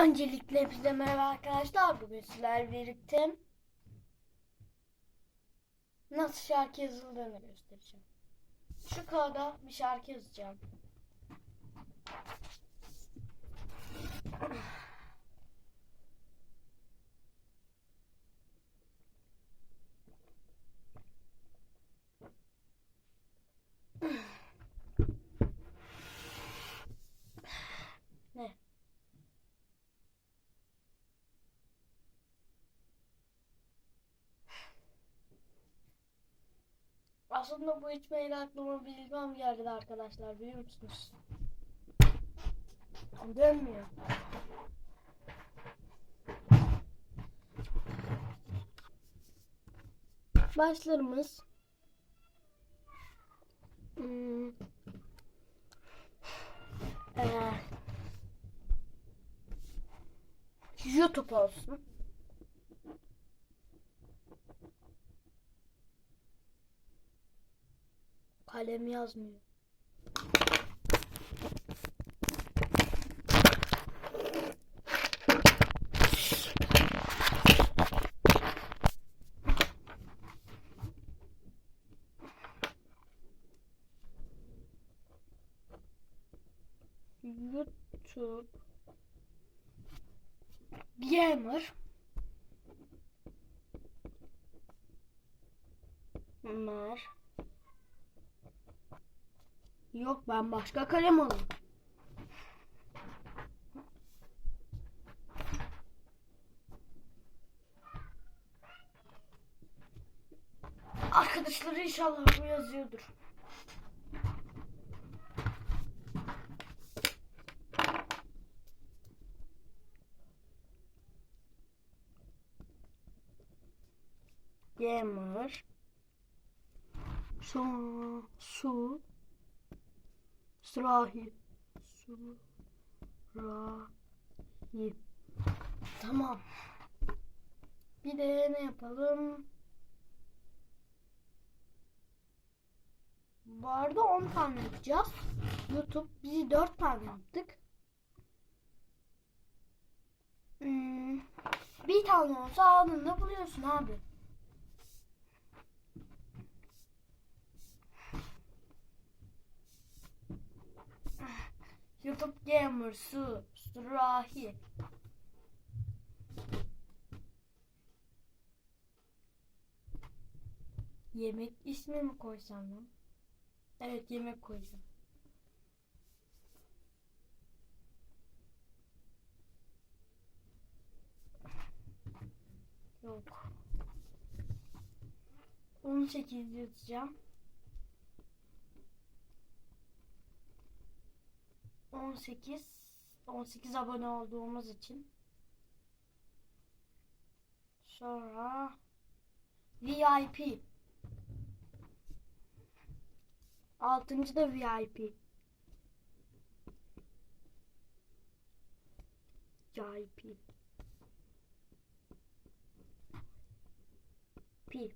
Öncelikle hepinize merhaba arkadaşlar. Bugün sizlerle birlikte nasıl şarkı yazıldığını göstereceğim. Şu kağıda bir şarkı yazacağım. Ne? Aslında bu içmeyle aklıma bilmem geldi arkadaşlar biliyor musunuz? Dönmüyor. Başlarımız hmm, eee, YouTube olsun. Kalem yazmıyor. YouTube. Gamer. Mer Yok ben başka kalem alayım. Arkadaşları inşallah bu yazıyordur. Gamer Sonra su Sırahi Sırahi Tamam. Bir de ne yapalım? Bu arada 10 tane yapacağız. YouTube bizi 4 tane yaptık. Hmm, bir tane olsa anında buluyorsun abi. YouTube Gamer Su Surahi Yemek ismi mi koysam lan? Evet yemek koyacağım. Yok. 18 yazacağım. 18 18 abone olduğumuz için. Sonra VIP altıncı da VIP VIP P.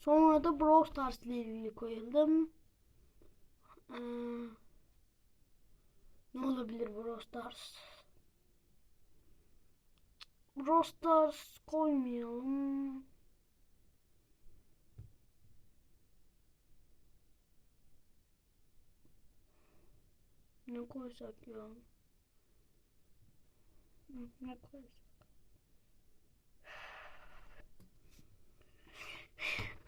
Sonra da Brawl Stars koyalım. Ee, ne olabilir Brawl Stars? Brawl Stars koymayalım. Ne koysak ya? Ne koysak?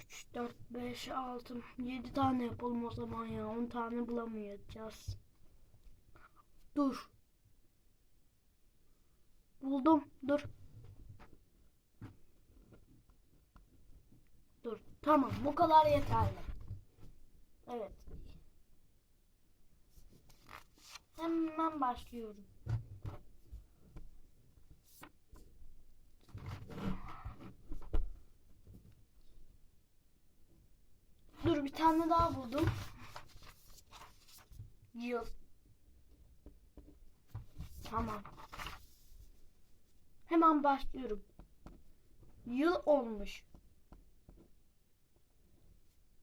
Üç, dört, beş, altı, yedi tane yapalım o zaman ya. On tane bulamayacağız. Dur. Buldum. Dur. Dur. Tamam. Bu kadar yeterli. Evet. Hemen başlıyorum. Dur bir tane daha buldum. Yıl. Tamam. Hemen başlıyorum. Yıl olmuş.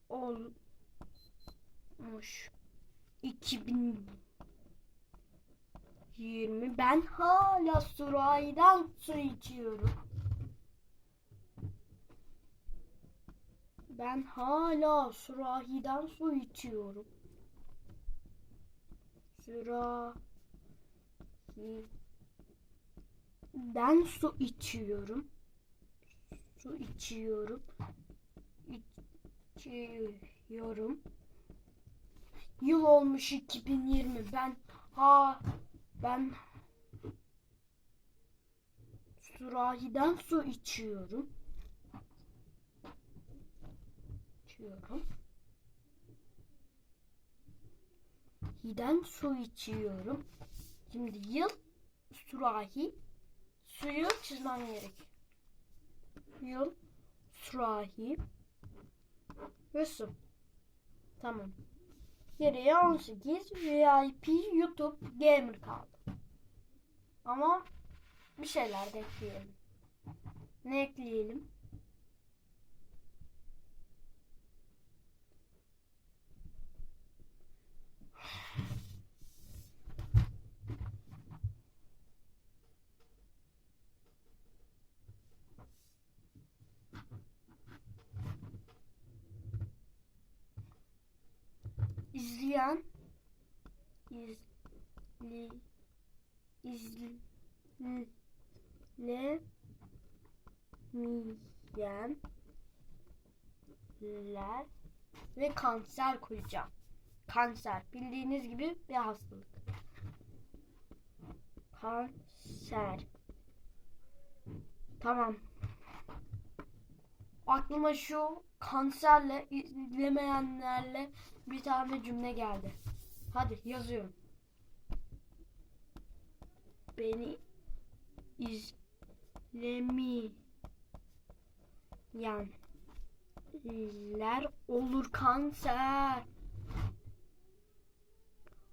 Olmuş. 2000 20. Ben hala sürahiden su içiyorum. Ben hala sürahiden su içiyorum. Sürahiden su içiyorum. Su içiyorum. İçiyorum. Yıl olmuş 2020. Ben ha ben sürahiden su içiyorum. İçiyorum. Hiden su içiyorum. Şimdi yıl sürahi suyu çizmem gerek. Yıl sürahi ve su. Tamam. Geriye 18 VIP YouTube Gamer kaldı. Ama bir şeyler de ekleyelim. Ne ekleyelim? İzleyen izli izlemeyenler ve kanser koyacağım. Kanser bildiğiniz gibi bir hastalık. Kanser. Tamam. Aklıma şu kanserle izlemeyenlerle bir tane cümle geldi. Hadi yazıyorum. Beni izlemeyenler olur kanser.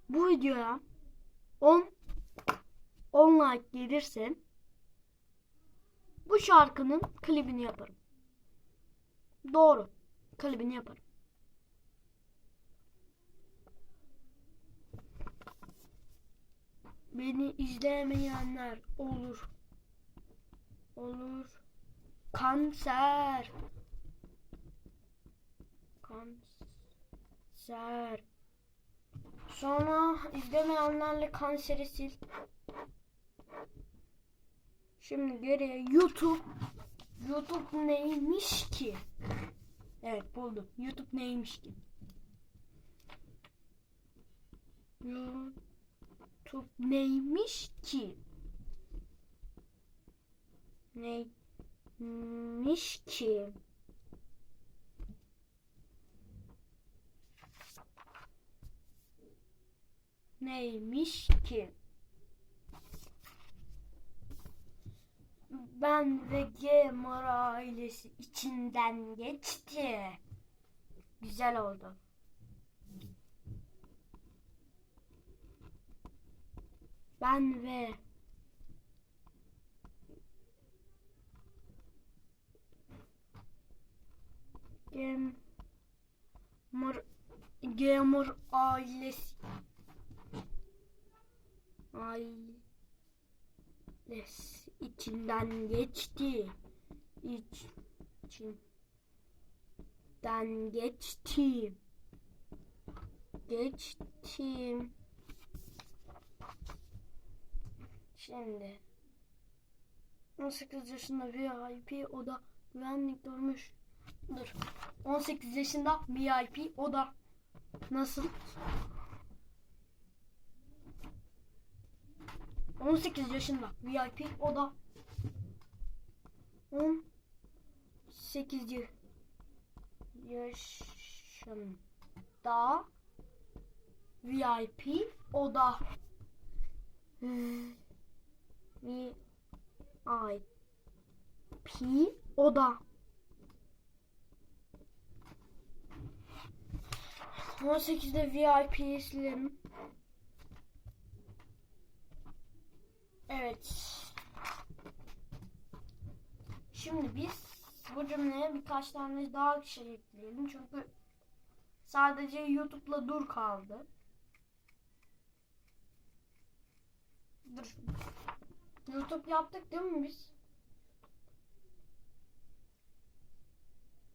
Bu videoya 10 10 like gelirse bu şarkının klibini yaparım. Doğru. Klibini yaparım. Beni izlemeyenler olur. Olur. Kanser. Kanser. Sonra izlemeyenlerle kanseri sil. Şimdi geriye YouTube. YouTube neymiş ki? Evet buldum. YouTube neymiş ki? YouTube neymiş ki? Neymiş ki? Neymiş ki? Ben ve Gamer ailesi içinden geçti. Güzel oldu. Ben ve Gamer Gamer ailesi ailesi içinden geçti. İç, içinden geçti. Geçtim. Şimdi 18 yaşında VIP o da güvenlik durmuş. Dur. 18 yaşında VIP o da nasıl? 18 yaşında VIP o da 18 yaşında VIP o da VIP oda. 18'de VIP Evet. Şimdi biz bu cümleye birkaç tane daha şey ekleyelim. Çünkü sadece YouTube'la dur kaldı. Dur. YouTube yaptık değil mi biz?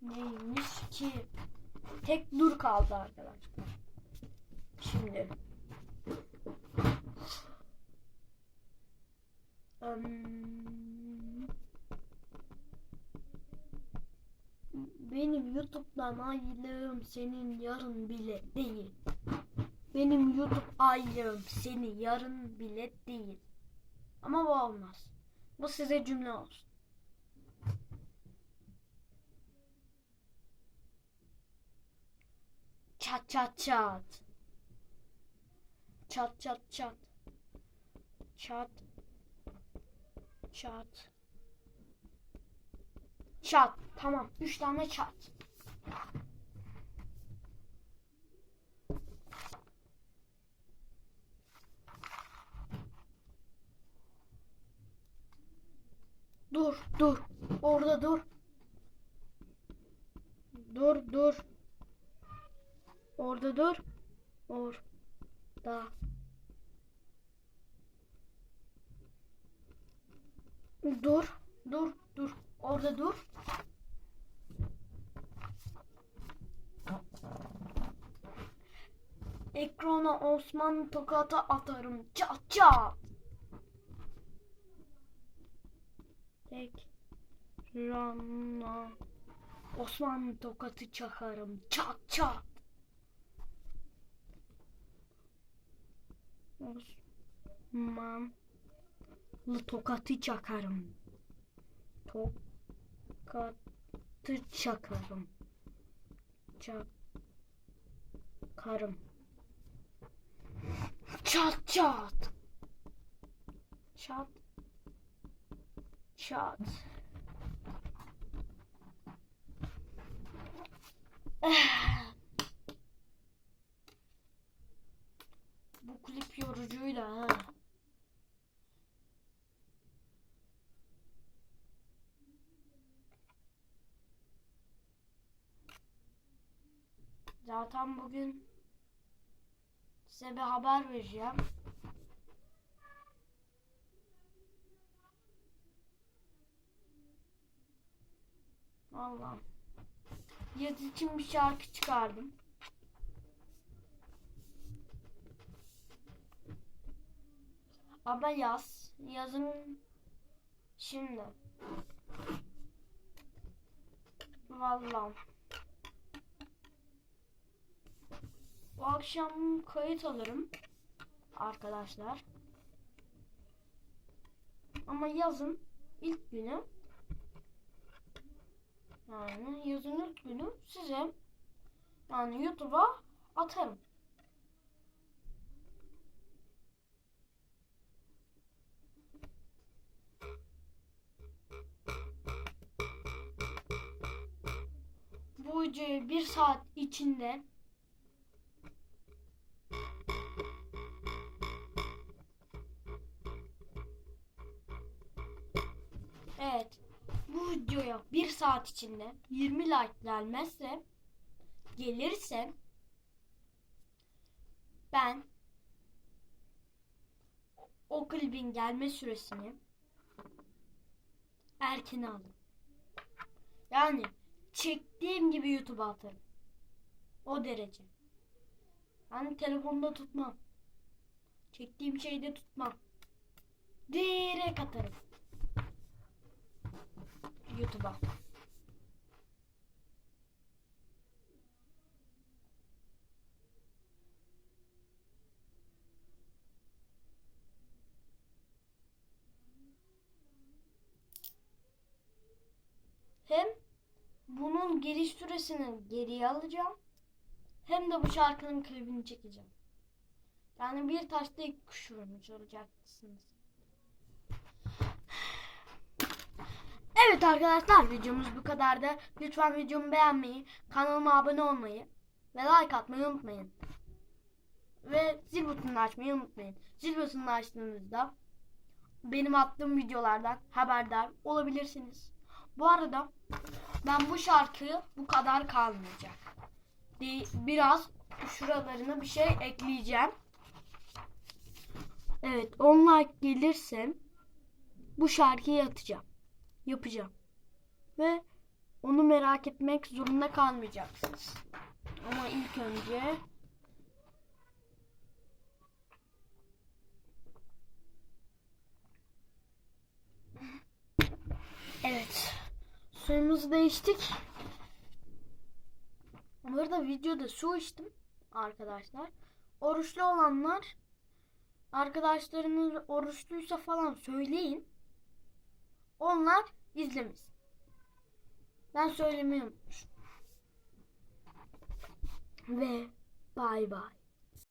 Neymiş ki? Tek dur kaldı arkadaşlar. Şimdi. Benim YouTube'dan aylığım senin yarın bile değil. Benim YouTube aylığım seni yarın bile değil. Ama bu olmaz. Bu size cümle olsun. Çat çat çat. Çat çat çat. Çat. Çat. Çat. Tamam. Üç tane çat. Dur, dur. Orada dur. Dur, dur. Orada dur. Orada. Dur, dur, dur. Orada dur. Ekrana Osman tokata atarım. Çat çat. Ekrana Osman tokatı çakarım. Çat çat. Osmanlı tokatı çakarım. Tokatı çakarım. Çakarım. Çat çat. Çat. Çat. Bu klip yorucuydu ha. Zaten bugün size bir haber vereceğim. Vallahi. Yaz için bir şarkı çıkardım. Ama yaz. Yazın şimdi. Vallahi. Bu akşam kayıt alırım arkadaşlar. Ama yazın ilk günü yani yazın ilk günü size yani YouTube'a atarım. Bu videoyu bir saat içinde saat içinde 20 like gelmezse gelirse ben o klibin gelme süresini erken aldım. Yani çektiğim gibi YouTube'a atarım. O derece. Yani telefonda tutmam. Çektiğim şeyde tutmam. Direkt atarım. YouTube'a. Hem bunun geliş süresini geriye alacağım. Hem de bu şarkının klibini çekeceğim. Yani bir taşta iki kuş vurmuş olacaksınız. Evet arkadaşlar videomuz bu kadardı. Lütfen videomu beğenmeyi, kanalıma abone olmayı ve like atmayı unutmayın. Ve zil butonunu açmayı unutmayın. Zil butonunu açtığınızda benim attığım videolardan haberdar olabilirsiniz. Bu arada ben bu şarkı bu kadar kalmayacak. Biraz şuralarına bir şey ekleyeceğim. Evet 10 like gelirse bu şarkıyı atacağım. Yapacağım. Ve onu merak etmek zorunda kalmayacaksınız. Ama ilk önce Evet. Suyumuzu değiştik. Bu arada videoda su içtim arkadaşlar. Oruçlu olanlar arkadaşlarınız oruçluysa falan söyleyin. Onlar izlemesin. Ben söylemeyi unutmuşum. Ve bay bay.